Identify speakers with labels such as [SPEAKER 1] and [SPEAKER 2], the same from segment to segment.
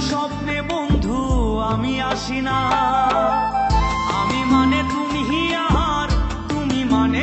[SPEAKER 1] স্বপ্নে বন্ধু আমি আসি না আমি মানে তুমি আর তুমি মানে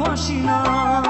[SPEAKER 1] ভাসিনা